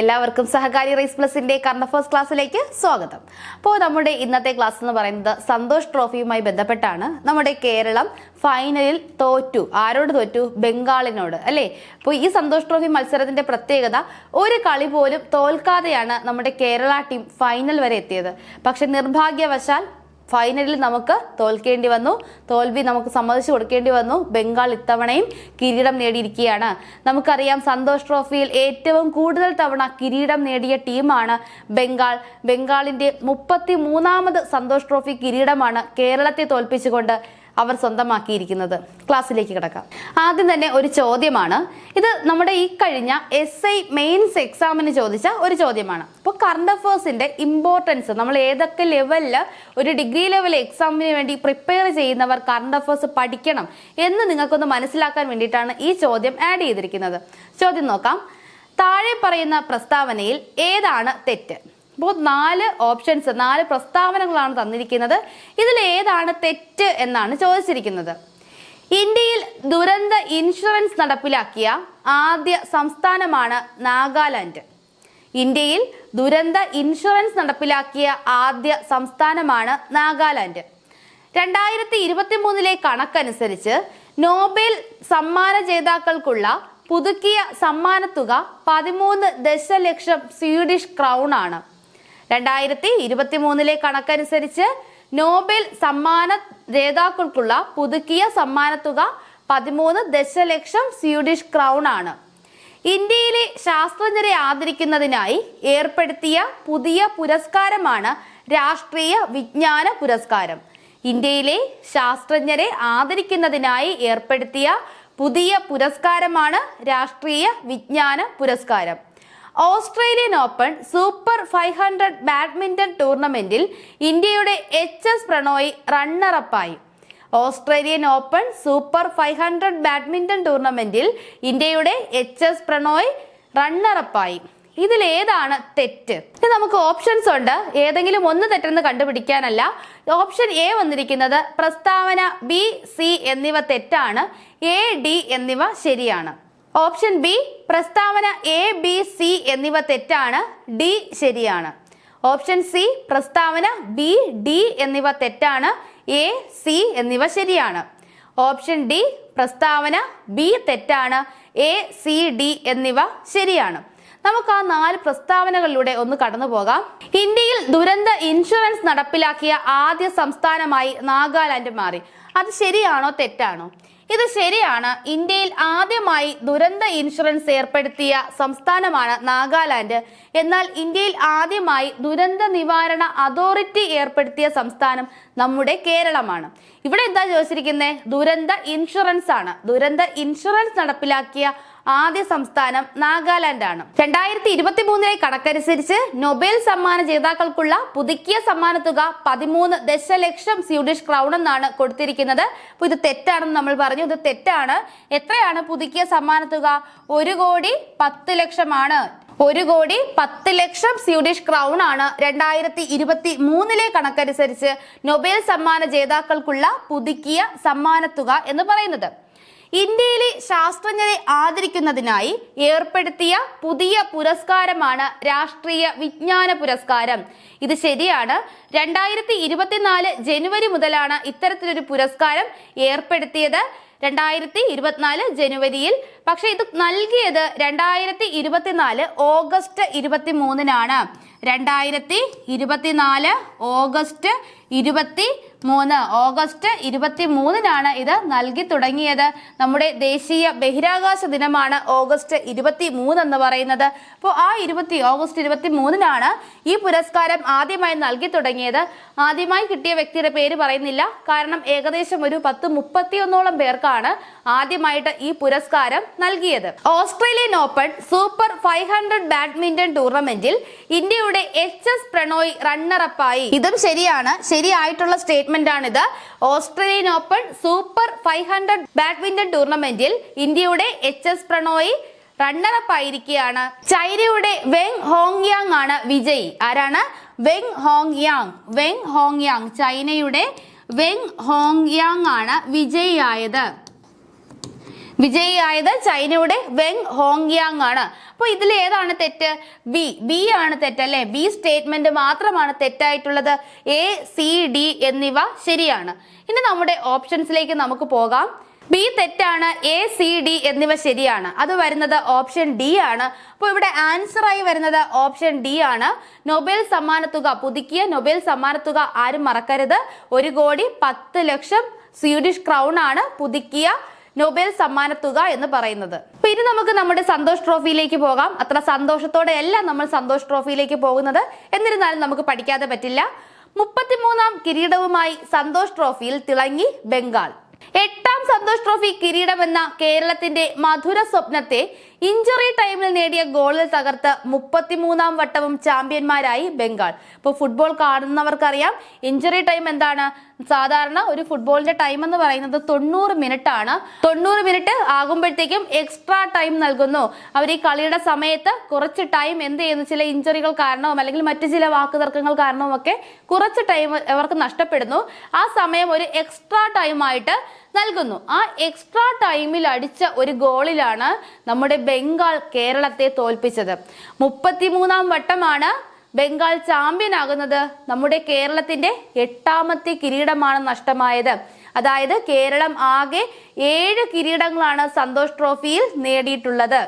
എല്ലാവർക്കും സഹകാരി റേസ് പ്ലസിന്റെ കറണ്ട് ഫസ്റ്റ് ക്ലാസ്സിലേക്ക് സ്വാഗതം. അപ്പോൾ നമ്മുടെ ഇന്നത്തെ ക്ലാസ് എന്ന് പറയുന്നത് സന്തോഷ് ട്രോഫിയുമായി ബന്ധപ്പെട്ടാണ്. നമ്മുടെ കേരളം ഫൈനലിൽ തോറ്റു. ആരോട് തോറ്റു? ബംഗാളിനോട്. അല്ലേ? അപ്പോൾ ഈ സന്തോഷ് ട്രോഫി മത്സരത്തിന്റെ പ്രത്യേകത ഒരു കളി പോലും തോൽക്കാതെയാണ് നമ്മുടെ കേരള ടീം ഫൈനൽ വരെ എത്തിയത്. പക്ഷെ നിർഭാഗ്യവശാൽ ഫൈനലിൽ നമുക്ക് തോൽക്കേണ്ടി വന്നു. തോൽവി നമുക്ക് സമ്മതിച്ചു കൊടുക്കേണ്ടി വന്നു. ബംഗാൾ ഇത്തവണയും കിരീടം നേടിയിരിക്കുകയാണ്. നമുക്കറിയാം സന്തോഷ് ട്രോഫിയിൽ ഏറ്റവും കൂടുതൽ തവണ കിരീടം നേടിയ ടീമാണ് ബംഗാൾ. ബംഗാളിന്റെ മുപ്പത്തി മൂന്നാമത് സന്തോഷ് ട്രോഫി കിരീടമാണ് കേരളത്തെ തോൽപ്പിച്ചുകൊണ്ട് അവർ സ്വന്തമാക്കിയിരിക്കുന്നത്. ക്ലാസ്സിലേക്ക് കിടക്കാം. ആദ്യം തന്നെ ഒരു ചോദ്യമാണ്. ഇത് നമ്മുടെ ഈ കഴിഞ്ഞ എസ് ഐ മെയിൻസ് എക്സാമിന് ചോദിച്ച ഒരു ചോദ്യമാണ്. അപ്പോൾ കറണ്ട് അഫേഴ്സിന്റെ ഇമ്പോർട്ടൻസ് നമ്മൾ ഏതൊക്കെ ലെവലിൽ ഒരു ഡിഗ്രി ലെവൽ എക്സാമിന് വേണ്ടി പ്രിപ്പയർ ചെയ്യുന്നവർ കറണ്ട് അഫേഴ്സ് പഠിക്കണം എന്ന് നിങ്ങൾക്കൊന്ന് മനസ്സിലാക്കാൻ വേണ്ടിയിട്ടാണ് ഈ ചോദ്യം ആഡ് ചെയ്തിരിക്കുന്നത്. ചോദ്യം നോക്കാം. താഴെ പറയുന്ന പ്രസ്താവനയിൽ ഏതാണ് തെറ്റ്? അപ്പോൾ നാല് ഓപ്ഷൻസ് നാല് പ്രസ്താവനകളാണ് തന്നിരിക്കുന്നത്. ഇതിൽ ഏതാണ് തെറ്റ് എന്നാണ് ചോദിച്ചിരിക്കുന്നത്. ഇന്ത്യയിൽ ദുരന്ത ഇൻഷുറൻസ് നടപ്പിലാക്കിയ ആദ്യ സംസ്ഥാനമാണ് നാഗാലാൻഡ്. ഇന്ത്യയിൽ ദുരന്ത ഇൻഷുറൻസ് നടപ്പിലാക്കിയ ആദ്യ സംസ്ഥാനമാണ് നാഗാലാൻഡ്. രണ്ടായിരത്തി ഇരുപത്തി മൂന്നിലെ കണക്കനുസരിച്ച് നോബൽ സമ്മാന ജേതാക്കൾക്കുള്ള പുതുക്കിയ സമ്മാനത്തുക പതിമൂന്ന് ദശലക്ഷം സ്വീഡിഷ് ക്രൗൺ ആണ് രണ്ടായിരത്തി ഇരുപത്തി മൂന്നിലെ കണക്കനുസരിച്ച് നോബൽ സമ്മാന ജേതാക്കൾക്കുള്ള പുതുക്കിയ സമ്മാനത്തുക പതിമൂന്ന് ദശലക്ഷം സ്വീഡിഷ് ക്രൗൺ ആണ്. ഇന്ത്യയിലെ ശാസ്ത്രജ്ഞരെ ആദരിക്കുന്നതിനായി ഏർപ്പെടുത്തിയ പുതിയ പുരസ്കാരമാണ് രാഷ്ട്രീയ വിജ്ഞാന പുരസ്കാരം. ഇന്ത്യയിലെ ശാസ്ത്രജ്ഞരെ ആദരിക്കുന്നതിനായി ഏർപ്പെടുത്തിയ പുതിയ പുരസ്കാരമാണ് രാഷ്ട്രീയ വിജ്ഞാന പുരസ്കാരം. Australian open super five hundred badminton ടൂർണമെന്റിൽ ഇന്ത്യയുടെ H S Prannoy റണ്ണറപ്പായി. Australian open super five hundred badminton ടൂർണമെന്റിൽ ഇന്ത്യയുടെ എച്ച് എസ് പ്രണോയ് റണ്ണറപ്പായി. ഇതിൽ ഏതാണ് തെറ്റ്? നമുക്ക് ഓപ്ഷൻസ് ഉണ്ട്. ഏതെങ്കിലും ഒന്ന് തെറ്റെന്ന് കണ്ടുപിടിക്കാനല്ല. ഓപ്ഷൻ എ വന്നിരിക്കുന്നത് പ്രസ്താവന ബി സി എന്നിവ തെറ്റാണ്. എ ഡി എന്നിവ ശരിയാണ്. ഓപ്ഷൻ ബി പ്രസ്താവന എ ബി സി എന്നിവ തെറ്റാണ് ഡി ശരിയാണ്. ഓപ്ഷൻ സി പ്രസ്താവന ബി ഡി എന്നിവ തെറ്റാണ് എ സി എന്നിവ ശരിയാണ്. ഓപ്ഷൻ ഡി പ്രസ്താവന ബി തെറ്റാണ് എ സി ഡി എന്നിവ ശരിയാണ്. നമുക്ക് ആ നാല് പ്രസ്താവനകളിലൂടെ ഒന്ന് കടന്നു പോകാം. ഇന്ത്യയിൽ ദുരന്ത ഇൻഷുറൻസ് നടപ്പിലാക്കിയ ആദ്യ സംസ്ഥാനമായി നാഗാലാൻഡ് മാറി. അത് ശരിയാണോ തെറ്റാണോ? ഇത് ശരിയാണ്. ഇന്ത്യയിൽ ആദ്യമായി ദുരന്ത ഇൻഷുറൻസ് ഏർപ്പെടുത്തിയ സംസ്ഥാനമാണ് നാഗാലാൻഡ്. എന്നാൽ ഇന്ത്യയിൽ ആദ്യമായി ദുരന്ത നിവാരണ അതോറിറ്റി ഏർപ്പെടുത്തിയ സംസ്ഥാനം നമ്മുടെ കേരളമാണ്. ഇവിടെ എന്താ ചോദിച്ചിരിക്കുന്നത് ദുരന്ത ഇൻഷുറൻസ് ആണ് ദുരന്ത ഇൻഷുറൻസ് നടപ്പിലാക്കിയ ആദ്യ സംസ്ഥാനം നാഗാലാൻഡ് ആണ് രണ്ടായിരത്തി ഇരുപത്തി മൂന്നിലെ കണക്കനുസരിച്ച് നൊബേൽ സമ്മാന ജേതാക്കൾക്കുള്ള പുതുക്കിയ സമ്മാനത്തുക പതിമൂന്ന് ദശലക്ഷം സ്വീഡിഷ് ക്രൗൺ എന്നാണ് കൊടുത്തിരിക്കുന്നത്. ഇത് തെറ്റാണെന്ന് നമ്മൾ പറഞ്ഞു. ഇത് തെറ്റാണ്. എത്രയാണ് പുതുക്കിയ സമ്മാനത്തുക ഒരു കോടി പത്ത് ലക്ഷമാണ്. ഒരു കോടി പത്ത് ലക്ഷം സ്വീഡിഷ് ക്രൗൺ ആണ് രണ്ടായിരത്തി ഇരുപത്തി മൂന്നിലെ കണക്കനുസരിച്ച് നൊബേൽ സമ്മാന ജേതാക്കൾക്കുള്ള പുതുക്കിയ സമ്മാനത്തുക എന്ന് പറയുന്നത്. ഇന്ത്യയിലെ ശാസ്ത്രജ്ഞരെ ആദരിക്കുന്നതിനായി ഏർപ്പെടുത്തിയ പുതിയ പുരസ്കാരമാണ് രാഷ്ട്രീയ വിജ്ഞാന പുരസ്കാരം. ഇത് ശരിയാണ്. രണ്ടായിരത്തി ഇരുപത്തിനാല് ജനുവരി മുതലാണ് ഇത്തരത്തിലൊരു പുരസ്കാരം ഏർപ്പെടുത്തിയത്. രണ്ടായിരത്തി ഇരുപത്തിനാല് ജനുവരിയിൽ. പക്ഷേ ഇത് നൽകിയത് രണ്ടായിരത്തി ഇരുപത്തിനാല് ഓഗസ്റ്റ് ഇരുപത്തി മൂന്നിനാണ് രണ്ടായിരത്തി ഇരുപത്തിനാല് ഓഗസ്റ്റ് ഇരുപത്തി മൂന്ന് ഓഗസ്റ്റ് ഇരുപത്തി മൂന്നിനാണ് ഇത് നൽകി തുടങ്ങിയത്. നമ്മുടെ ദേശീയ ബഹിരാകാശ ദിനമാണ് ഓഗസ്റ്റ് ഇരുപത്തി മൂന്ന് എന്ന് പറയുന്നത്. അപ്പോൾ ആ ഇരുപത്തി ഓഗസ്റ്റ് ഇരുപത്തി മൂന്നിനാണ് ഈ പുരസ്കാരം ആദ്യമായി നൽകി തുടങ്ങിയത്. ആദ്യമായി കിട്ടിയ വ്യക്തിയുടെ പേര് പറയുന്നില്ല. കാരണം ഏകദേശം ഒരു പത്ത് മുപ്പത്തിയൊന്നോളം പേർക്കാണ് ആദ്യമായിട്ട് ഈ പുരസ്കാരം നൽകിയത്. Australian open super five hundred badminton ടൂർണമെന്റിൽ ഇന്ത്യയുടെ എച്ച് എസ് പ്രണോയ് റണ്ണറപ്പായി ഇതും ശരിയാണ്. ശരിയായിട്ടുള്ള സ്റ്റേറ്റ്മെന്റ് ആണിത് Australian open super five hundred badminton ടൂർണമെന്റിൽ ഇന്ത്യയുടെ എച്ച് എസ് പ്രണോയ് റണ്ണറപ്പ് ആയിരിക്കുകയാണ്. ചൈനയുടെ വെങ് ഹോങ് യാങ് ആണ് വിജയി. ആരാണ്? Weng Hong Yang Weng Hong Yang ചൈനയുടെ വെങ് ഹോങ് യാങ് ആണ് വിജയിയായത്. വിജയിയായത് ചൈനയുടെ വെങ് ഹോങ്യാങ് ആണ്. അപ്പൊ ഇതിൽ ഏതാണ് തെറ്റ്? ബി ബി ആണ് തെറ്റ് അല്ലെ ബി സ്റ്റേറ്റ്മെന്റ് മാത്രമാണ് തെറ്റായിട്ടുള്ളത്. എ സി ഡി എന്നിവ ശരിയാണ്. ഇനി നമ്മുടെ ഓപ്ഷൻസിലേക്ക് നമുക്ക് പോകാം. ബി തെറ്റാണ് എ സി ഡി എന്നിവ ശരിയാണ്. അത് വരുന്നത് ഓപ്ഷൻ ഡി ആണ്. അപ്പോൾ ഇവിടെ ആൻസർ ആയി വരുന്നത് ഓപ്ഷൻ ഡി ആണ്. നൊബേൽ സമ്മാനത്തുക പുതുക്കിയ നൊബേൽ സമ്മാനത്തുക ആരും മറക്കരുത്. ഒരു കോടി പത്ത് ലക്ഷം സ്വീഡിഷ് ക്രൗൺ ആണ് പുതുക്കിയ നൊബേൽ തുക എന്ന് പറയുന്നത്. പിന്നെ നമുക്ക് നമ്മുടെ സന്തോഷ് ട്രോഫിയിലേക്ക് പോകാം. അത്ര സന്തോഷത്തോടെ അല്ല നമ്മൾ സന്തോഷ് ട്രോഫിയിലേക്ക് പോകുന്നത്. എന്നിരുന്നാലും നമുക്ക് പഠിക്കാതെ പറ്റില്ല. മുപ്പത്തിമൂന്നാം കിരീടവുമായി സന്തോഷ് ട്രോഫിയിൽ തിളങ്ങി ബംഗാൾ. എട്ടാം സന്തോഷ് ട്രോഫി കിരീടമെന്ന കേരളത്തിന്റെ മധുര സ്വപ്നത്തെ ഇഞ്ചുറി ടൈമിൽ നേടിയ ഗോളിൽ തകർത്ത് മുപ്പത്തിമൂന്നാം വട്ടവും ചാമ്പ്യന്മാരായി ബംഗാൾ. ഇപ്പോൾ ഫുട്ബോൾ കാണുന്നവർക്കറിയാം ഇഞ്ചറി ടൈം എന്താണ്? സാധാരണ ഒരു ഫുട്ബോളിന്റെ ടൈം എന്ന് പറയുന്നത് തൊണ്ണൂറ് മിനിറ്റ് ആണ് തൊണ്ണൂറ് മിനിറ്റ് ആകുമ്പോഴത്തേക്കും എക്സ്ട്രാ ടൈം നൽകുന്നു. അവർ ഈ കളിയുടെ സമയത്ത് കുറച്ച് ടൈം എന്ത് ചെയ്യുന്നു? ചില ഇഞ്ചുറികൾ കാരണവും അല്ലെങ്കിൽ മറ്റു ചില വാക്കുതർക്കങ്ങൾ കാരണവും ഒക്കെ കുറച്ച് ടൈം അവർക്ക് നഷ്ടപ്പെടുന്നു. ആ സമയം ഒരു എക്സ്ട്രാ ടൈം ആയിട്ട് നൽകുന്നു. ആ എക്സ്ട്രാ ടൈമിൽ അടിച്ച ഒരു ഗോളിലാണ് നമ്മുടെ ബംഗാൾ കേരളത്തെ തോൽപ്പിച്ചത്. മുപ്പത്തിമൂന്നാം വട്ടമാണ് ബംഗാൾ ചാമ്പ്യൻ ആകുന്നത് നമ്മുടെ കേരളത്തിന്റെ എട്ടാമത്തെ കിരീടമാണ് നഷ്ടമായത്. അതായത് കേരളം ആകെ ഏഴ് കിരീടങ്ങളാണ് സന്തോഷ് ട്രോഫിയിൽ നേടിയിട്ടുള്ളത്.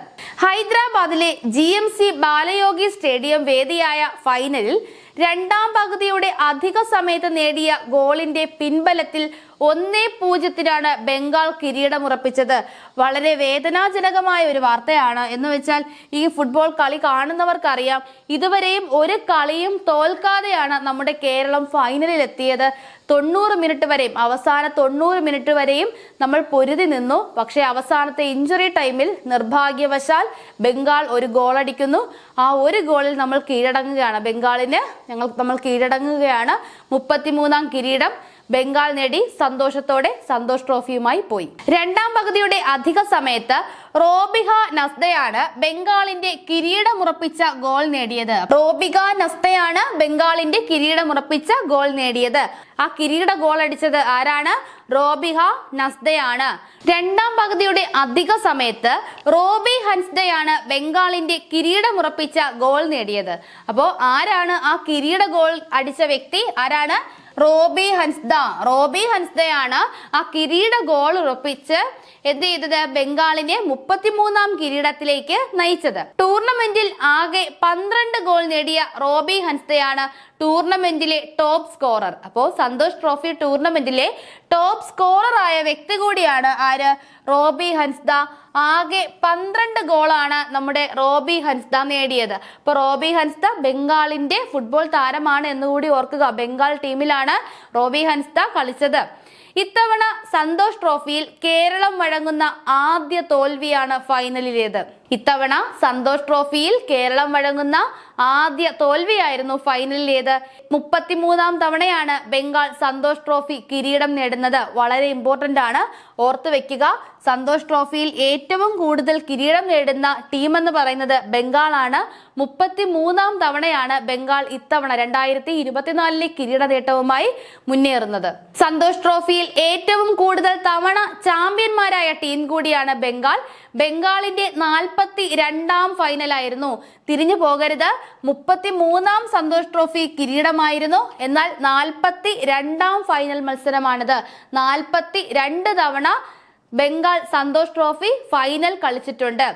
ഹൈദരാബാദിലെ G M C Balayogi stadium വേദിയായ ഫൈനലിൽ രണ്ടാം പകുതിയുടെ അധിക സമയത്ത് നേടിയ ഗോളിന്റെ പിൻബലത്തിൽ ഒന്നേ പൂജ്യത്തിനാണ് ബംഗാൾ കിരീടമുറപ്പിച്ചത്. വളരെ വേദനാജനകമായ ഒരു വാർത്തയാണ്. എന്ന് വെച്ചാൽ ഈ ഫുട്ബോൾ കളി കാണുന്നവർക്കറിയാം. ഇതുവരെയും ഒരു കളിയും തോൽക്കാതെയാണ് നമ്മുടെ കേരളം ഫൈനലിൽ എത്തിയത്. തൊണ്ണൂറ് മിനിറ്റ് വരെയും അവസാന തൊണ്ണൂറ് മിനിറ്റ് വരെയും നമ്മൾ പൊരുതി നിന്നു. പക്ഷേ അവസാനത്തെ ഇഞ്ചുറി ടൈമിൽ നിർഭാഗ്യവശാൽ ബംഗാൾ ഒരു ഗോളടിക്കുന്നു ആ ഒരു ഗോളിൽ നമ്മൾ കീഴടങ്ങുകയാണ്. ബംഗാളിന് ഞങ്ങൾ നമ്മൾ കീഴടങ്ങുകയാണ്. മുപ്പത്തിമൂന്നാം കിരീടം. ബംഗാൾ നേടി സന്തോഷത്തോടെ സന്തോഷ് ട്രോഫിയുമായി പോയി. രണ്ടാം പകുതിയുടെ അധിക സമയത്ത് റോബിഹ നസ്തയാണ് ബംഗാളിന്റെ കിരീടമുറപ്പിച്ച ഗോൾ നേടിയത്. റോബിക നസ്തയാണ് ബംഗാളിന്റെ കിരീടമുറപ്പിച്ച ഗോൾ നേടിയത്. ആ കിരീട ഗോൾ അടിച്ചത് ആരാണ്? റോബിഹ നസ്തയാണ്. രണ്ടാം പകുതിയുടെ അധിക സമയത്ത് റോബി ഹൻസ്ദയാണ് ബംഗാളിന്റെ കിരീടമുറപ്പിച്ച ഗോൾ നേടിയത്. അപ്പോ ആരാണ് ആ കിരീട ഗോൾ അടിച്ച വ്യക്തി? ആരാണ്? റോബി ഹൻസ്ദ. റോബി ഹൻസ്ദയാണ് ആ കിരീട ഗോൾ ഉറപ്പിച്ച് എന്ത് ചെയ്തത്? ബംഗാളിനെ മുപ്പത്തിമൂന്നാം കിരീടത്തിലേക്ക് നയിച്ചത്. ടൂർണമെന്റിൽ ആകെ പന്ത്രണ്ട് ഗോൾ നേടിയ റോബി ഹൻസ്ദയാണ് ടൂർണമെന്റിലെ ടോപ്പ് സ്കോറർ അപ്പോൾ സന്തോഷ് ട്രോഫി ടൂർണമെന്റിലെ ടോപ്പ് സ്കോറർ ആയ വ്യക്തി കൂടിയാണ് ആര്? റോബി ഹൻസ്ദ. ആകെ പന്ത്രണ്ട് ഗോളാണ് നമ്മുടെ റോബി ഹൻസ്ദ നേടിയത്. അപ്പോൾ റോബി ഹൻസ്ദ ബംഗാളിന്റെ ഫുട്ബോൾ താരമാണ് എന്നുകൂടി ഓർക്കുക. ബംഗാൾ ടീമിലാണ് റോബി ഹൻസ്ദ കളിച്ചത്. ഇത്തവണ സന്തോഷ് ട്രോഫിയിൽ കേരളം വഴങ്ങുന്ന ആദ്യ തോൽവിയാണ് ഫൈനലിലേത് ഇത്തവണ സന്തോഷ് ട്രോഫിയിൽ കേരളം വഴങ്ങുന്ന ആദ്യ തോൽവിയായിരുന്നു ഫൈനലിലേത്. മുപ്പത്തിമൂന്നാം തവണയാണ് ബംഗാൾ സന്തോഷ് ട്രോഫി കിരീടം നേടുന്നത്. വളരെ ഇമ്പോർട്ടന്റ് ആണ്. ഓർത്തു വെക്കുക സന്തോഷ് ട്രോഫിയിൽ ഏറ്റവും കൂടുതൽ കിരീടം നേടുന്ന ടീം എന്ന് പറയുന്നത് ബംഗാളാണ് മുപ്പത്തി മൂന്നാം തവണയാണ് ബംഗാൾ ഇത്തവണ രണ്ടായിരത്തി ഇരുപത്തിനാലിലെ കിരീട നേട്ടവുമായി മുന്നേറുന്നത്. സന്തോഷ് ട്രോഫിയിൽ ഏറ്റവും കൂടുതൽ തവണ ചാമ്പ്യന്മാരായ ടീം കൂടിയാണ് ബംഗാൾ. ബംഗാളിന്റെ നാൽപ്പത്തി രണ്ടാം ഫൈനലായിരുന്നു തിരിഞ്ഞു പോകരുത്. മുപ്പത്തി മൂന്നാം സന്തോഷ് ട്രോഫി കിരീടമായിരുന്നു. എന്നാൽ നാൽപ്പത്തി രണ്ടാം ഫൈനൽ മത്സരമാണിത്. നാൽപ്പത്തി രണ്ട് തവണ ബംഗാൾ സന്തോഷ് ട്രോഫി ഫൈനൽ കളിച്ചിട്ടുണ്ട്.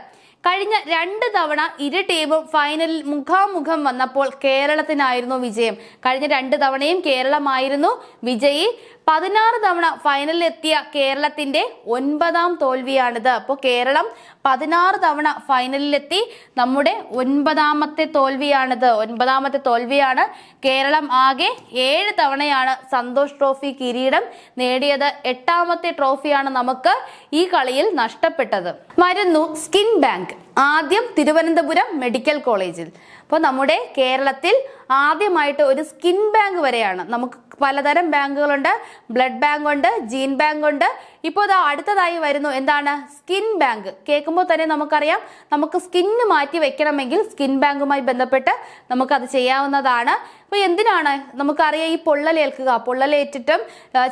കഴിഞ്ഞ രണ്ട് തവണ ഇരു ടീമും ഫൈനലിൽ മുഖാമുഖം വന്നപ്പോൾ കേരളത്തിനായിരുന്നു വിജയം. കഴിഞ്ഞ രണ്ട് തവണയും കേരളമായിരുന്നു വിജയി. പതിനാറ് തവണ ഫൈനലിൽ എത്തിയ കേരളത്തിന്റെ ഒൻപതാം തോൽവിയാണിത്. അപ്പോൾ കേരളം പതിനാറ് തവണ ഫൈനലിലെത്തി നമ്മുടെ ഒൻപതാമത്തെ തോൽവിയാണിത്. ഒൻപതാമത്തെ തോൽവിയാണ് കേരളം ആകെ ഏഴ് തവണയാണ് സന്തോഷ് ട്രോഫി കിരീടം നേടിയത്. എട്ടാമത്തെ ട്രോഫിയാണ് നമുക്ക് ഈ കളിയിൽ നഷ്ടപ്പെട്ടത്. മരുന്നു സ്കിൻ ബാങ്ക്. ആദ്യം തിരുവനന്തപുരം മെഡിക്കൽ കോളേജിൽ. അപ്പോൾ നമ്മുടെ കേരളത്തിൽ ആദ്യമായിട്ട് ഒരു സ്കിൻ ബാങ്ക് വരെയാണ്. നമുക്ക് പലതരം ബാങ്കുകളുണ്ട്. ബ്ലഡ് ബാങ്ക് ഉണ്ട് ജീൻ ബാങ്ക് ഉണ്ട് ഇപ്പോൾ ഇതാ അടുത്തതായി വരുന്നു എന്താണ്? Skin bank. കേൾക്കുമ്പോൾ തന്നെ നമുക്കറിയാം. നമുക്ക് സ്കിന്ന് മാറ്റി വെക്കണമെങ്കിൽ സ്കിൻ ബാങ്കുമായി ബന്ധപ്പെട്ട് നമുക്കത് ചെയ്യാവുന്നതാണ്. അപ്പോൾ എന്തിനാണ്? നമുക്കറിയാം ഈ പൊള്ളലേൽക്കുക പൊള്ളലേറ്റിട്ടും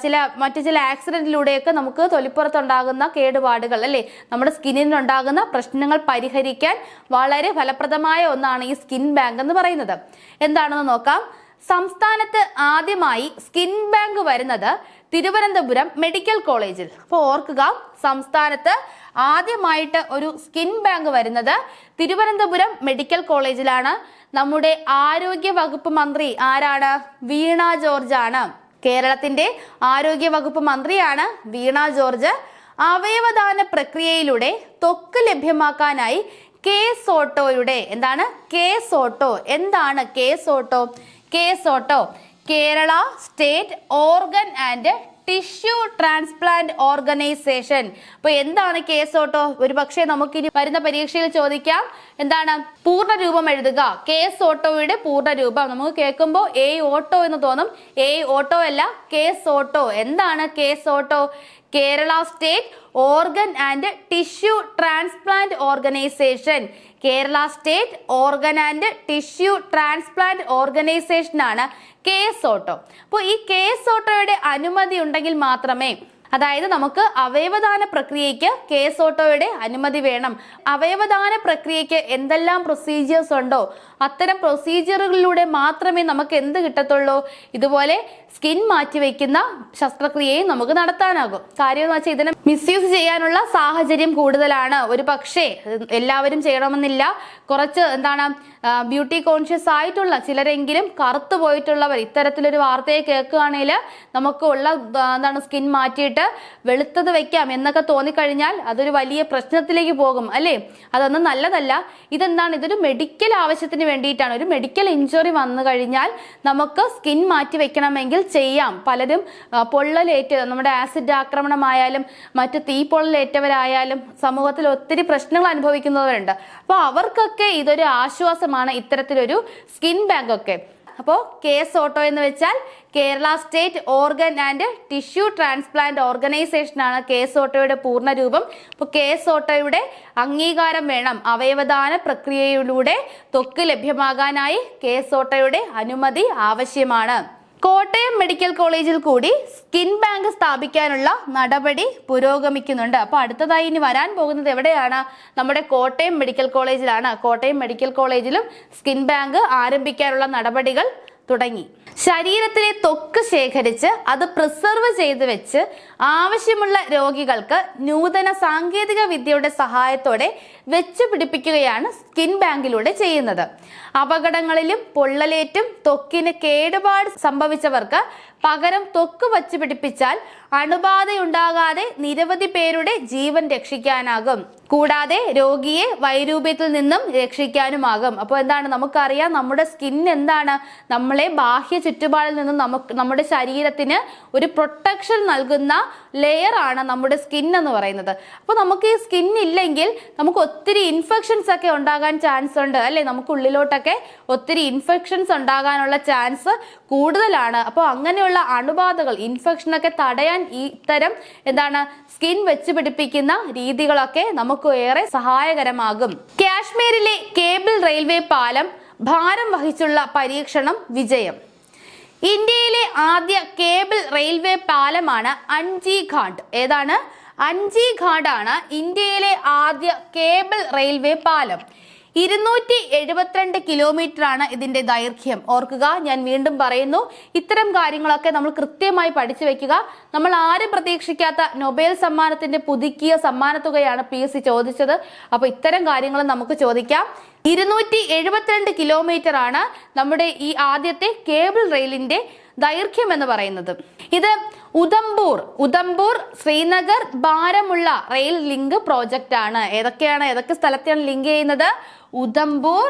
ചില മറ്റു ചില ആക്സിഡന്റിലൂടെയൊക്കെ നമുക്ക് തൊലിപ്പുറത്തുണ്ടാകുന്ന കേടുപാടുകൾ അല്ലേ? നമ്മുടെ സ്കിന്നിനുണ്ടാകുന്ന പ്രശ്നങ്ങൾ പരിഹരിക്കാൻ വളരെ ഫലപ്രദമായ ഒന്നാണ് ഈ സ്കിൻ ബാങ്ക് എന്ന് പറയുന്നത്. എന്താണെന്ന് നോക്കാം. സംസ്ഥാനത്ത് ആദ്യമായി സ്കിൻ ബാങ്ക് വരുന്നത് തിരുവനന്തപുരം മെഡിക്കൽ കോളേജിൽ. അപ്പോൾ ഓർക്കുക സംസ്ഥാനത്ത് ആദ്യമായിട്ട് ഒരു സ്കിൻ ബാങ്ക് വരുന്നത് തിരുവനന്തപുരം മെഡിക്കൽ കോളേജിലാണ്. നമ്മുടെ ആരോഗ്യ വകുപ്പ് മന്ത്രി ആരാണ്? വീണ ജോർജ് ആണ്. കേരളത്തിന്റെ ആരോഗ്യ വകുപ്പ് മന്ത്രിയാണ് വീണ ജോർജ്. അവയവദാന പ്രക്രിയയിലൂടെ ത്വക്ക് ലഭ്യമാക്കാനായി കെ ഓട്ടോയുടെ എന്താണ്? കെ ഓട്ടോ എന്താണ് K auto K auto Kerala state organ and tissue transplant organisation. അപ്പൊ എന്താണ് കേസ് ഓട്ടോ ഒരു പക്ഷേ നമുക്ക് ഇനി വരുന്ന പരീക്ഷയിൽ ചോദിക്കാം. എന്താണ്? പൂർണ രൂപം എഴുതുക. കേസ് ഓട്ടോയുടെ പൂർണ രൂപം നമുക്ക് കേൾക്കുമ്പോൾ എ ഓട്ടോ എന്ന് തോന്നും. എ ഓട്ടോ അല്ല കേസ് ഓട്ടോ എന്താണ് case auto Kerala state organ and tissue transplant organisation. Kerala state organ and tissue transplant organisation ആണ് എസ് ഓട്ടോ. അപ്പോൾ ഈ കെ എസ് ഓട്ടോയുടെ അനുമതി ഉണ്ടെങ്കിൽ മാത്രമേ അതായത് നമുക്ക് അവയവദാന പ്രക്രിയയ്ക്ക് എസ് ഓട്ടോയുടെ അനുമതി വേണം. അവയവദാന പ്രക്രിയയ്ക്ക് എന്തെല്ലാം പ്രൊസീജിയേഴ്സ് ഉണ്ടോ? അത്തരം പ്രൊസീജിയറുകളിലൂടെ മാത്രമേ നമുക്ക് എന്ത് കിട്ടത്തുള്ളൂ? ഇതുപോലെ സ്കിൻ മാറ്റിവെക്കുന്ന ശസ്ത്രക്രിയയും നമുക്ക് നടത്താനാകും. കാര്യം എന്ന് വെച്ചാൽ ഇതിനെ മിസ്യൂസ് ചെയ്യാനുള്ള സാഹചര്യം കൂടുതലാണ്. ഒരു പക്ഷേ എല്ലാവരും ചെയ്യണമെന്നില്ല. കുറച്ച് എന്താണ് ബ്യൂട്ടി കോൺഷ്യസ് ആയിട്ടുള്ള ചിലരെങ്കിലും കറുത്തു പോയിട്ടുള്ളവർ ഇത്തരത്തിലൊരു വാർത്തയെ കേൾക്കുകയാണെങ്കിൽ നമുക്ക് ഉള്ള എന്താണ് സ്കിൻ മാറ്റിയിട്ട് വെളുത്തത് വെക്കാം എന്നൊക്കെ തോന്നിക്കഴിഞ്ഞാൽ അതൊരു വലിയ പ്രശ്നത്തിലേക്ക് പോകും അല്ലേ? അതൊന്നും നല്ലതല്ല. ഇതെന്താണ്? ഇതൊരു മെഡിക്കൽ ആവശ്യത്തിന് വേണ്ടിയിട്ടാണ്. ഒരു മെഡിക്കൽ ഇഞ്ചുറി വന്നു കഴിഞ്ഞാൽ നമുക്ക് സ്കിൻ മാറ്റി വെക്കണമെങ്കിൽ ചെയ്യാം. പലരും പൊള്ളലേറ്റ് നമ്മുടെ ആസിഡ് ആക്രമണമായാലും മറ്റ് തീ പൊള്ളലേറ്റവരായാലും സമൂഹത്തിൽ ഒത്തിരി പ്രശ്നങ്ങൾ അനുഭവിക്കുന്നവരുണ്ട്. അപ്പോൾ അവർക്കൊക്കെ ഇതൊരു ആശ്വാസമാണ് ഇത്തരത്തിലൊരു സ്കിൻ ബാങ്ക് ഒക്കെ. അപ്പോൾ കേസ് ഓട്ടോ എന്ന് വെച്ചാൽ Kerala state organ and tissue transplant organisation ആണ് കേസ് ഓട്ടോയുടെ പൂർണ രൂപം. അപ്പോൾ കേസ് ഓട്ടോയുടെ അംഗീകാരം വേണം. അവയവദാന പ്രക്രിയയിലൂടെ ത്വക്ക് ലഭ്യമാകാനായി കേസ് ഓട്ടോയുടെ അനുമതി ആവശ്യമാണ്. കോട്ടയം മെഡിക്കൽ കോളേജിൽ കൂടി സ്കിൻ ബാങ്ക് സ്ഥാപിക്കാനുള്ള നടപടി പുരോഗമിക്കുന്നുണ്ട്. അപ്പോൾ അടുത്തതായി ഇനി വരാൻ പോകുന്നത് എവിടെയാണ്? നമ്മുടെ കോട്ടയം മെഡിക്കൽ കോളേജിലാണ്. കോട്ടയം മെഡിക്കൽ കോളേജിലും സ്കിൻ ബാങ്ക് ആരംഭിക്കാനുള്ള നടപടികൾ തുടങ്ങി. ശരീരത്തിലെ തൊക്ക് ശേഖരിച്ച് അത് പ്രിസർവ് ചെയ്ത് വെച്ച് ആവശ്യമുള്ള രോഗികൾക്ക് നൂതന സാങ്കേതിക വിദ്യയുടെ സഹായത്തോടെ വെച്ച് പിടിപ്പിക്കുകയാണ് സ്കിൻ ബാങ്കിലൂടെ ചെയ്യുന്നത്. അപകടങ്ങളിലും പൊള്ളലേറ്റും ത്വക്കിന് കേടുപാട് സംഭവിച്ചവർക്ക് പകരം തൊക്ക് വച്ച് പിടിപ്പിച്ചാൽ അണുബാധയുണ്ടാകാതെ നിരവധി പേരുടെ ജീവൻ രക്ഷിക്കാനാകും. കൂടാതെ രോഗിയെ വൈരൂപ്യത്തിൽ നിന്നും രക്ഷിക്കാനുമാകും. അപ്പോൾ എന്താണ്? നമുക്കറിയാം നമ്മുടെ സ്കിൻ എന്താണ്? നമ്മളെ ബാഹ്യ ചുറ്റുപാടിൽ നിന്ന് നമുക്ക് നമ്മുടെ ശരീരത്തിന് ഒരു പ്രൊട്ടക്ഷൻ നൽകുന്ന ലെയർ ആണ് നമ്മുടെ സ്കിൻ എന്ന് പറയുന്നത്. അപ്പോൾ നമുക്ക് ഈ സ്കിൻ ഇല്ലെങ്കിൽ നമുക്ക് ഒത്തിരി ഇൻഫെക്ഷൻസ് ഒക്കെ ഉണ്ടാകാൻ ചാൻസ് ഉണ്ട്. അല്ലേ? നമുക്ക് ഉള്ളിലോട്ടൊക്കെ ഒത്തിരി ഇൻഫെക്ഷൻസ് ഉണ്ടാകാനുള്ള ചാൻസ് കൂടുതലാണ്. അപ്പോൾ അങ്ങനെയുള്ള അണുബാധകൾ ഇൻഫെക്ഷൻ ഒക്കെ തടയാൻ ഇത്തരം എന്താണ് സ്കിൻ വെച്ച് പിടിപ്പിക്കുന്ന രീതികളൊക്കെ നമുക്ക് ഏറെ സഹായകരമാകും. കാശ്മീരിലെ കേബിൾ റെയിൽവേ പാലം ഭാരം വഹിച്ചുള്ള പരീക്ഷണം വിജയം. ഇന്ത്യയിലെ ആദ്യ കേബിൾ റെയിൽവേ പാലമാണ് അഞ്ചി ഘാട്ട്. ഏതാണ്? അഞ്ചി ഘാട്ടാണ് ഇന്ത്യയിലെ ആദ്യ കേബിൾ റെയിൽവേ പാലം. ഇരുന്നൂറ്റി എഴുപത്തിരണ്ട് കിലോമീറ്റർ ആണ് ഇതിന്റെ ദൈർഘ്യം. ഓർക്കുക ഞാൻ വീണ്ടും പറയുന്നു ഇത്തരം കാര്യങ്ങളൊക്കെ നമ്മൾ കൃത്യമായി പഠിച്ചു വെക്കുക. നമ്മൾ ആരും പ്രതീക്ഷിക്കാത്ത നൊബേൽ സമ്മാനത്തിന്റെ പുതുക്കിയ സമ്മാനത്തുകയാണ് പി എസ് ചോദിച്ചത്. അപ്പോൾ ഇത്തരം കാര്യങ്ങൾ നമുക്ക് ചോദിക്കാം. ഇരുന്നൂറ്റി എഴുപത്തിരണ്ട് കിലോമീറ്റർ ആണ് നമ്മുടെ ഈ ആദ്യത്തെ കേബിൾ റെയിലിന്റെ ദൈർഘ്യം എന്ന് പറയുന്നത്. ഇത് ഉദംപൂർ ഉദംപൂർ ശ്രീനഗർ ഭാരമുള്ള റെയിൽ ലിങ്ക് പ്രോജക്റ്റ് ആണ് ഏതൊക്കെയാണ് ഏതൊക്കെ സ്ഥലത്തെയാണ് ലിങ്ക് ചെയ്യുന്നത്? Udhampur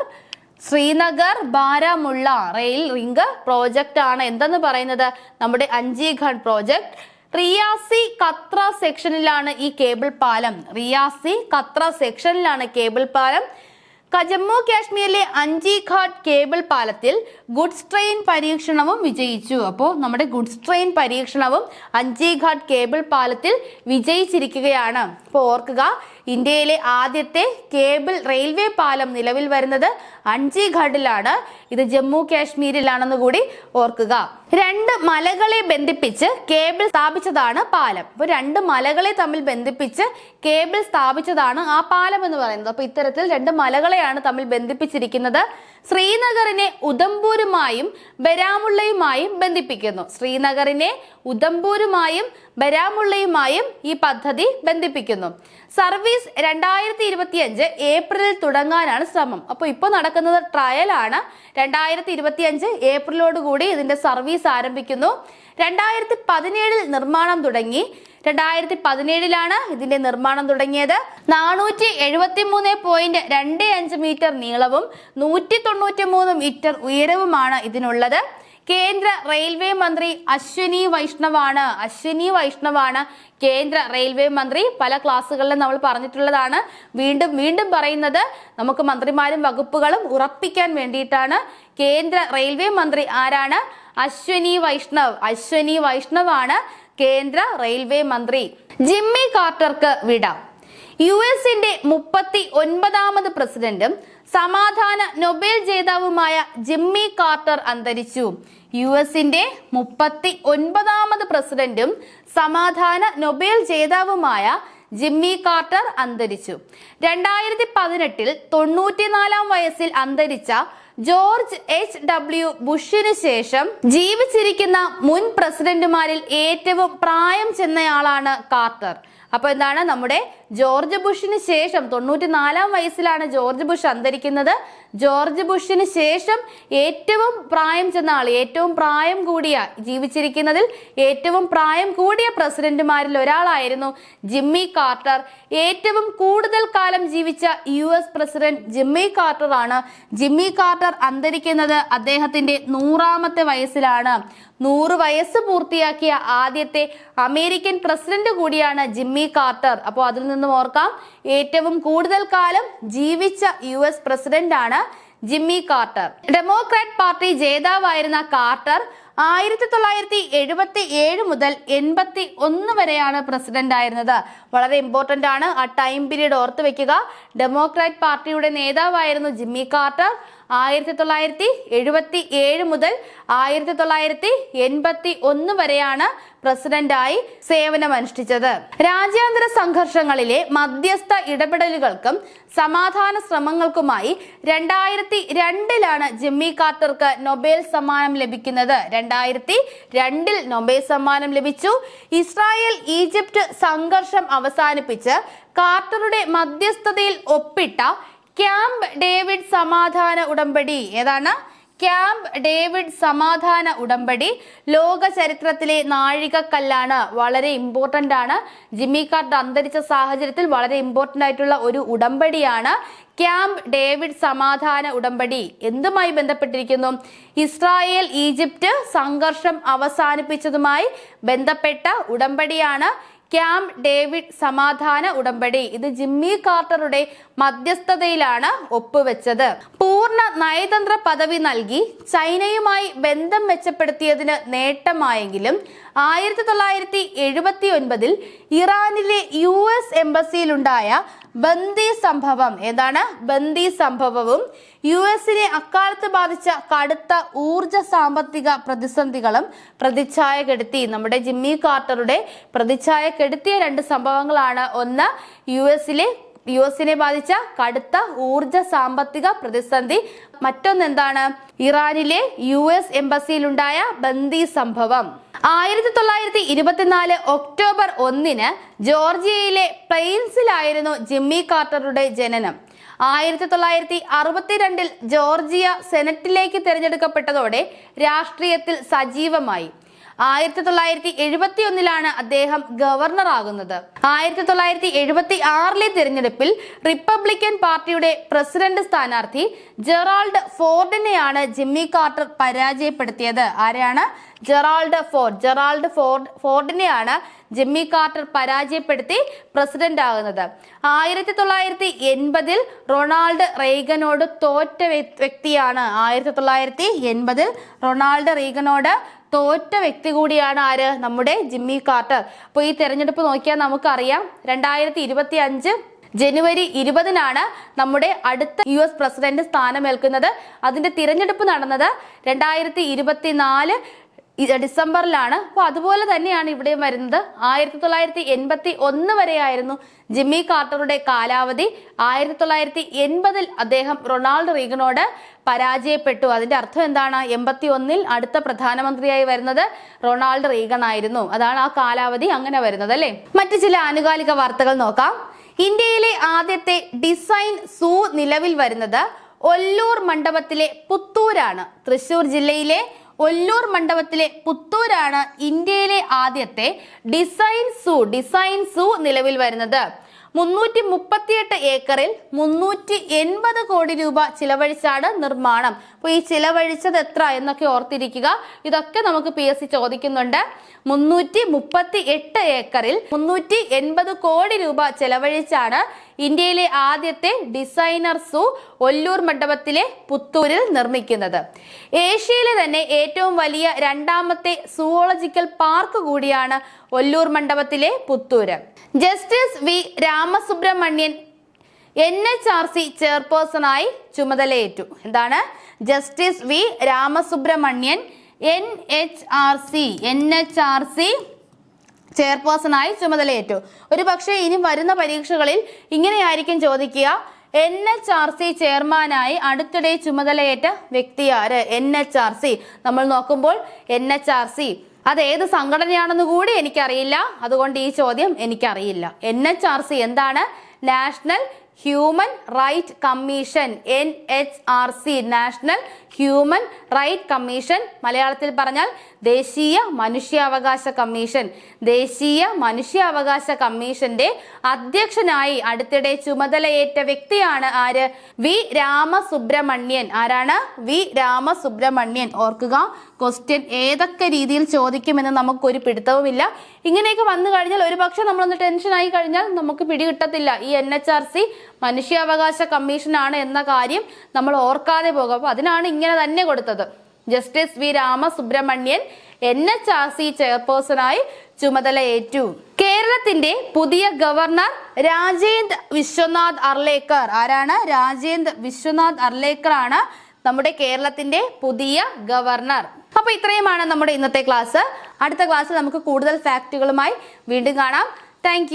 Srinagar Baramulla rail link project ആണ് എന്തെന്ന് പറയുന്നത്? നമ്മുടെ അഞ്ചിഘഡ് പ്രോജക്റ്റ്. റിയാസി കത്ര സെക്ഷനിലാണ് ഈ കേബിൾ പാലം. റിയാസി കത്ര സെക്ഷനിലാണ് കേബിൾ പാലം. ജമ്മു കാശ്മീരിലെ അഞ്ചിഘാട്ട് കേബിൾ പാലത്തിൽ ഗുഡ്സ് ട്രെയിൻ പരീക്ഷണവും വിജയിച്ചു. അപ്പോൾ നമ്മുടെ ഗുഡ്സ് ട്രെയിൻ പരീക്ഷണവും അഞ്ചിഘാട്ട് കേബിൾ പാലത്തിൽ വിജയിച്ചിരിക്കുകയാണ്. അപ്പോൾ ഓർക്കുക ഇന്ത്യയിലെ ആദ്യത്തെ കേബിൾ റെയിൽവേ പാലം നിലവിൽ വരുന്നത് അഞ്ചിഘാട്ടിലാണ് ഇത് ജമ്മു കാശ്മീരിലാണെന്ന് കൂടി ഓർക്കുക. രണ്ട് മലകളെ ബന്ധിപ്പിച്ച് കേബിൾ സ്ഥാപിച്ചതാണ് പാലം. അപ്പോൾ രണ്ട് മലകളെ തമ്മിൽ ബന്ധിപ്പിച്ച് കേബിൾ സ്ഥാപിച്ചതാണ് ആ പാലം എന്ന് പറയുന്നത്. അപ്പോൾ ഇത്തരത്തിൽ രണ്ട് മലകളെയാണ് തമ്മിൽ ബന്ധിപ്പിച്ചിരിക്കുന്നത്. ശ്രീനഗറിനെ ഉദംപൂരുമായും ബരാമുള്ളയുമായും ബന്ധിപ്പിക്കുന്നു. ശ്രീനഗറിനെ ഉദംപൂരുമായും ബരാമുള്ളയുമായും ഈ പദ്ധതി ബന്ധിപ്പിക്കുന്നു. സർവീസ് രണ്ടായിരത്തി ഇരുപത്തിയഞ്ച് ഏപ്രിലിൽ തുടങ്ങാനാണ് ശ്രമം. അപ്പോൾ ഇപ്പോൾ നടക്കുന്നത് ട്രയലാണ് രണ്ടായിരത്തി ഇരുപത്തിയഞ്ച് ഏപ്രിലോടുകൂടി ഇതിന്റെ സർവീസ് ആരംഭിക്കുന്നു. രണ്ടായിരത്തി പതിനേഴിൽ നിർമ്മാണം തുടങ്ങി. രണ്ടായിരത്തി പതിനേഴിലാണ് ഇതിന്റെ നിർമ്മാണം തുടങ്ങിയത്. നാനൂറ്റി എഴുപത്തി മൂന്ന് പോയിന്റ് രണ്ട് അഞ്ച് മീറ്റർ നീളവും നൂറ്റി തൊണ്ണൂറ്റി മൂന്ന് മീറ്റർ ഉയരവുമാണ് ഇതിനുള്ളത്. കേന്ദ്ര റെയിൽവേ മന്ത്രി അശ്വിനി വൈഷ്ണവാണ്. അശ്വിനി വൈഷ്ണവാണ് കേന്ദ്ര റെയിൽവേ മന്ത്രി. പല ക്ലാസ്സുകളിലും നമ്മൾ പറഞ്ഞിട്ടുള്ളതാണ്. വീണ്ടും വീണ്ടും പറയുന്നത് നമുക്ക് മന്ത്രിമാരും വകുപ്പുകളും ഉറപ്പിക്കാൻ വേണ്ടിയിട്ടാണ്. കേന്ദ്ര റെയിൽവേ മന്ത്രി ആരാണ്? അശ്വിനി വൈഷ്ണവ്. അശ്വിനി വൈഷ്ണവാണ് കേന്ദ്ര റെയിൽവേ മന്ത്രി ജിമ്മി കാർട്ടർക്ക് വിട. യു എസിന്റെ മുപ്പത്തി ഒൻപതാമത് പ്രസിഡന്റും സമാധാന നൊബേൽ ജേതാവുമായ ജിമ്മി കാർട്ടർ അന്തരിച്ചു. യു എസിന്റെ മുപ്പത്തി ഒൻപതാമത് പ്രസിഡന്റും സമാധാന നൊബേൽ ജേതാവുമായ ജിമ്മി കാർട്ടർ അന്തരിച്ചു. രണ്ടായിരത്തി പതിനെട്ടിൽ തൊണ്ണൂറ്റിനാലാം വയസ്സിൽ അന്തരിച്ച ജോർജ് എച്ച് ഡബ്ല്യു ബുഷിന് ശേഷം ജീവിച്ചിരിക്കുന്ന മുൻ പ്രസിഡന്റുമാരിൽ ഏറ്റവും പ്രായം ചെന്നയാളാണ് കാർട്ടർ അപ്പൊ എന്താണ് നമ്മുടെ ജോർജ് ബുഷിന് ശേഷം തൊണ്ണൂറ്റി നാലാം വയസ്സിലാണ് ജോർജ് ബുഷ് അന്തരിക്കുന്നത്. ജോർജ് ബുഷിന് ശേഷം ഏറ്റവും പ്രായം ചെന്ന ആൾ ഏറ്റവും പ്രായം കൂടിയ ജീവിച്ചിരിക്കുന്നതിൽ ഏറ്റവും പ്രായം കൂടിയ പ്രസിഡന്റുമാരിൽ ഒരാളായിരുന്നു ജിമ്മി കാർട്ടർ. ഏറ്റവും കൂടുതൽ കാലം ജീവിച്ച U S president Jimmy Carter ആണ് ജിമ്മി കാർട്ടർ അന്തരിക്കുന്നത് അദ്ദേഹത്തിന്റെ നൂറാമത്തെ വയസ്സിലാണ്. നൂറ് വയസ്സ് പൂർത്തിയാക്കിയ ആദ്യത്തെ അമേരിക്കൻ പ്രസിഡന്റ് കൂടിയാണ് ജിമ്മി കാർട്ടർ. അപ്പോൾ അതിൽ നിന്നും ഓർക്കാം ഏറ്റവും കൂടുതൽ കാലം ജീവിച്ച യു എസ് പ്രസിഡന്റ് ആണ് ജിമ്മി കാർട്ടർ. ഡെമോക്രാറ്റ് പാർട്ടി ജേതാവായിരുന്ന കാർട്ടർ ആയിരത്തി തൊള്ളായിരത്തി എഴുപത്തി ഏഴ് മുതൽ എൺപത്തി ഒന്ന് വരെയാണ് പ്രസിഡന്റ് ആയിരുന്നത്. വളരെ ഇമ്പോർട്ടന്റ് ആണ്. ആ ടൈം പീരീഡ് ഓർത്ത് വെക്കുക. ഡെമോക്രാറ്റ് പാർട്ടിയുടെ നേതാവായിരുന്നു ജിമ്മി കാർട്ടർ. ആയിരത്തി തൊള്ളായിരത്തി എഴുപത്തി ഏഴ് മുതൽ ആയിരത്തി തൊള്ളായിരത്തി എൺപത്തി ഒന്ന് വരെയാണ് പ്രസിഡന്റായി സേവനമനുഷ്ഠിച്ചത്. രാജ്യാന്തര സംഘർഷങ്ങളിലെ മധ്യസ്ഥ ഇടപെടലുകൾക്കും സമാധാന ശ്രമങ്ങൾക്കുമായി രണ്ടായിരത്തി രണ്ടിലാണ് ജിമ്മി കാർട്ടർക്ക് നൊബേൽ സമ്മാനം ലഭിക്കുന്നത്. രണ്ടായിരത്തി രണ്ടിൽ നൊബേൽ സമ്മാനം ലഭിച്ചു. ഇസ്രായേൽ ഈജിപ്റ്റ് സംഘർഷം അവസാനിപ്പിച്ച് കാർട്ടറുടെ മധ്യസ്ഥതയിൽ ഒപ്പിട്ട ക്യാമ്പ് ഡേവിഡ് സമാധാന ഉടമ്പടി. ഏതാണ്? ക്യാമ്പ് ഡേവിഡ് സമാധാന ഉടമ്പടി. ലോക ചരിത്രത്തിലെ നാഴികക്കല്ലാണ് വളരെ ഇമ്പോർട്ടന്റ് ആണ്. ജിമ്മി കാർട്ട് അന്തരിച്ച സാഹചര്യത്തിൽ വളരെ ഇമ്പോർട്ടന്റ് ആയിട്ടുള്ള ഒരു ഉടമ്പടിയാണ് ക്യാമ്പ് ഡേവിഡ് സമാധാന ഉടമ്പടി. എന്തുമായി ബന്ധപ്പെട്ടിരിക്കുന്നു? ഇസ്രായേൽ ഈജിപ്റ്റ് സംഘർഷം അവസാനിപ്പിച്ചതുമായി ബന്ധപ്പെട്ട ഉടമ്പടിയാണ് ക്യാമ്പ് ഡേവിഡ് സമാധാന ഉടമ്പടി. ഇത് ജിമ്മി കാർട്ടറുടെ മധ്യസ്ഥതയിലാണ് ഒപ്പുവെച്ചത്. പൂർണ നയതന്ത്ര പദവി നൽകി ചൈനയുമായി ബന്ധം മെച്ചപ്പെടുത്തിയതിന് നേട്ടമായെങ്കിലും ആയിരത്തി തൊള്ളായിരത്തി എഴുപത്തി ഒൻപതിൽ ഇറാനിലെ യു എസ് എംബസിയിലുണ്ടായ ബന്ദി സംഭവം ഏതാണ്? ബന്ദി സംഭവവും യു എസിനെ അക്കാലത്ത് ബാധിച്ച കടുത്ത ഊർജ സാമ്പത്തിക പ്രതിസന്ധികളും പ്രതിച്ഛായ കെടുത്തി നമ്മുടെ ജിമ്മി കാർട്ടറുടെ പ്രതിച്ഛായ കെടുത്തിയ രണ്ട് സംഭവങ്ങളാണ്. ഒന്ന് യു എസിലെ യു എസിനെ ബാധിച്ച കടുത്ത ഊർജ സാമ്പത്തിക പ്രതിസന്ധി. മറ്റൊന്ന് എന്താണ് ഇറാനിലെ യു എസ് എംബസിയിലുണ്ടായ ബന്ദി സംഭവം. ആയിരത്തി തൊള്ളായിരത്തി ഇരുപത്തിനാല് ഒക്ടോബർ ഒന്നിന് ജോർജിയയിലെ പ്ലെയിൻസിലായിരുന്നു ജിമ്മി കാർട്ടറുടെ ജനനം. ആയിരത്തി തൊള്ളായിരത്തി അറുപത്തിരണ്ടിൽ ജോർജിയ സെനറ്റിലേക്ക് തിരഞ്ഞെടുക്കപ്പെട്ടതോടെ രാഷ്ട്രീയത്തിൽ സജീവമായി. ആയിരത്തി തൊള്ളായിരത്തി എഴുപത്തി ഒന്നിലാണ് അദ്ദേഹം ഗവർണർ ആകുന്നത് ആയിരത്തി തൊള്ളായിരത്തി എഴുപത്തി ആറിലെ തിരഞ്ഞെടുപ്പിൽ റിപ്പബ്ലിക്കൻ പാർട്ടിയുടെ പ്രസിഡന്റ് സ്ഥാനാർത്ഥി ജെറാൾഡ് ഫോർഡിനെയാണ് ജിമ്മി കാർട്ടർ പരാജയപ്പെടുത്തിയത്. ആരെയാണ്? Gerald Ford. ജെറാൾഡ് ഫോർഡ് ഫോർഡിനെയാണ് ജിമ്മി കാർട്ടർ പരാജയപ്പെടുത്തി പ്രസിഡന്റ് ആകുന്നത് ആയിരത്തി തൊള്ളായിരത്തി എൺപതിൽ റൊണാൾഡ് റെയ്ഗനോട് തോറ്റ വ്യക്തിയാണ്. ആയിരത്തി തൊള്ളായിരത്തി എൺപതിൽ റൊണാൾഡ് റീഗനോട് തോറ്റ വ്യക്തി കൂടിയാണ് ആര്? നമ്മുടെ ജിമ്മി കാർട്ടർ. അപ്പോൾ ഈ തെരഞ്ഞെടുപ്പ് നോക്കിയാൽ നമുക്കറിയാം. രണ്ടായിരത്തി ഇരുപത്തി അഞ്ച് ജനുവരി ഇരുപതിനാണ് നമ്മുടെ അടുത്ത യു എസ് പ്രസിഡന്റ് സ്ഥാനമേൽക്കുന്നത്. അതിന്റെ തിരഞ്ഞെടുപ്പ് നടന്നത് രണ്ടായിരത്തി ഇരുപത്തിനാല് ഡിസംബറിലാണ്. അപ്പോൾ അതുപോലെ തന്നെയാണ് ഇവിടെയും വരുന്നത്. ആയിരത്തി തൊള്ളായിരത്തി എൺപത്തി ഒന്ന് വരെയായിരുന്നു ജിമ്മി കാർട്ടറുടെ കാലാവധി. ആയിരത്തി തൊള്ളായിരത്തി എൺപതിൽ അദ്ദേഹം റൊണാൾഡ് റീഗനോട് പരാജയപ്പെട്ടു. അതിന്റെ അർത്ഥം എന്താണ്? എൺപത്തി ഒന്നിൽ അടുത്ത പ്രധാനമന്ത്രിയായി വരുന്നത് റൊണാൾഡ് റീഗൺ ആയിരുന്നു. അതാണ് ആ കാലാവധി അങ്ങനെ വരുന്നത് അല്ലേ? മറ്റു ചില ആനുകാലിക വാർത്തകൾ നോക്കാം. ഇന്ത്യയിലെ ആദ്യത്തെ ഡിസൈൻ സൂ നിലവിൽ വരുന്നത് ഒല്ലൂർ മണ്ഡപത്തിലെ പുത്തൂരാണ്. തൃശൂർ ജില്ലയിലെ ഒല്ലൂർ മണ്ഡപത്തിലെ പുത്തൂരാണ് ഇന്ത്യയിലെ ആദ്യത്തെ ഡിസൈൻ സൂ ഡിസൈൻ സൂ നിലവിൽ വരുന്നത്. മുന്നൂറ്റി മുപ്പത്തിയെട്ട് ഏക്കറിൽ മുന്നൂറ്റി എൺപത് കോടി രൂപ ചിലവഴിച്ചാണ് നിർമ്മാണം. അപ്പോൾ ഈ ചിലവഴിച്ചത് എത്ര എന്നൊക്കെ ഓർത്തിരിക്കുക. ഇതൊക്കെ നമുക്ക് പി എസ് സി ചോദിക്കുന്നുണ്ട്. മുന്നൂറ്റി മുപ്പത്തി എട്ട് ഏക്കറിൽ മുന്നൂറ്റി എൺപത് കോടി രൂപ ചെലവഴിച്ചാണ് ഇന്ത്യയിലെ ആദ്യത്തെ ഡിസൈനർ സൂ ഒല്ലൂർ മണ്ഡപത്തിലെ പുത്തൂരിൽ നിർമ്മിക്കുന്നത്. ഏഷ്യയിലെ തന്നെ ഏറ്റവും വലിയ രണ്ടാമത്തെ സുവോളജിക്കൽ പാർക്ക് കൂടിയാണ് Ollur മണ്ഡപത്തിലെ Puthur. Justice V Ramasubramanian N H R C ചെയർപേഴ്സണായി ചുമതലയേറ്റു. എന്താണ്? Justice V Ramasubramanian N H R C N H R C ചെയർപേഴ്സണായി ചുമതലയേറ്റു. ഒരു പക്ഷേ ഇനി വരുന്ന പരീക്ഷകളിൽ ഇങ്ങനെയായിരിക്കും ചോദിക്കുക. എൻ എച്ച് ആർ സി ചെയർമാനായി അടുത്തിടെ ചുമതലയേറ്റ വ്യക്തി ആര്? N H R C. നമ്മൾ നോക്കുമ്പോൾ എൻ എച്ച് ആർ സി. അത് ഏത് സംഘടനയാണെന്ന് കൂടി എനിക്കറിയില്ല. അതുകൊണ്ട് ഈ ചോദ്യം എനിക്കറിയില്ല. എൻ എച്ച് ആർ സി എന്താണ്? National human right commission. N H R C. National human right commission മലയാളത്തിൽ പറഞ്ഞാൽ ദേശീയ മനുഷ്യാവകാശ കമ്മീഷൻ. ദേശീയ മനുഷ്യാവകാശ കമ്മീഷന്റെ അധ്യക്ഷനായി അടുത്തിടെ ചുമതലയേറ്റ വ്യക്തിയാണ് ആര്? വി. രാമസുബ്രഹ്മണ്യൻ. ആരാണ്? വി. രാമസുബ്രഹ്മണ്യൻ. ഓർക്കുക ക്വസ്റ്റ്യൻ ഏതൊക്കെ രീതിയിൽ ചോദിക്കുമെന്ന് നമുക്കൊരു പിടുത്തവുമില്ല. ഇങ്ങനെയൊക്കെ വന്നു കഴിഞ്ഞാൽ ഒരു പക്ഷെ നമ്മളൊന്ന് ടെൻഷൻ ആയി കഴിഞ്ഞാൽ നമുക്ക് പിടികിട്ടത്തില്ല. ഈ എൻ എച്ച് ആർ സി മനുഷ്യാവകാശ കമ്മീഷനാണ് എന്ന കാര്യം നമ്മൾ ഓർക്കാതെ പോകും. അപ്പൊ അതിനാണ് തന്നെ കൊടുത്തത്. Justice V Ramasubramanian N H R C ചെയർപേഴ്സണായി ചുമതലയേറ്റു കേരളത്തിന്റെ പുതിയ ഗവർണർ രാജേന്ദ്ര വിശ്വനാഥ് അർലേക്കർ. ആരാണ്? രാജേന്ദ്ര വിശ്വനാഥ് അർലേക്കർ ആണ് നമ്മുടെ കേരളത്തിന്റെ പുതിയ ഗവർണർ അപ്പൊ ഇത്രയുമാണ് നമ്മുടെ ഇന്നത്തെ ക്ലാസ് അടുത്ത ക്ലാസ്സിൽ നമുക്ക് കൂടുതൽ ഫാക്റ്റുകളുമായി വീണ്ടും കാണാം. താങ്ക്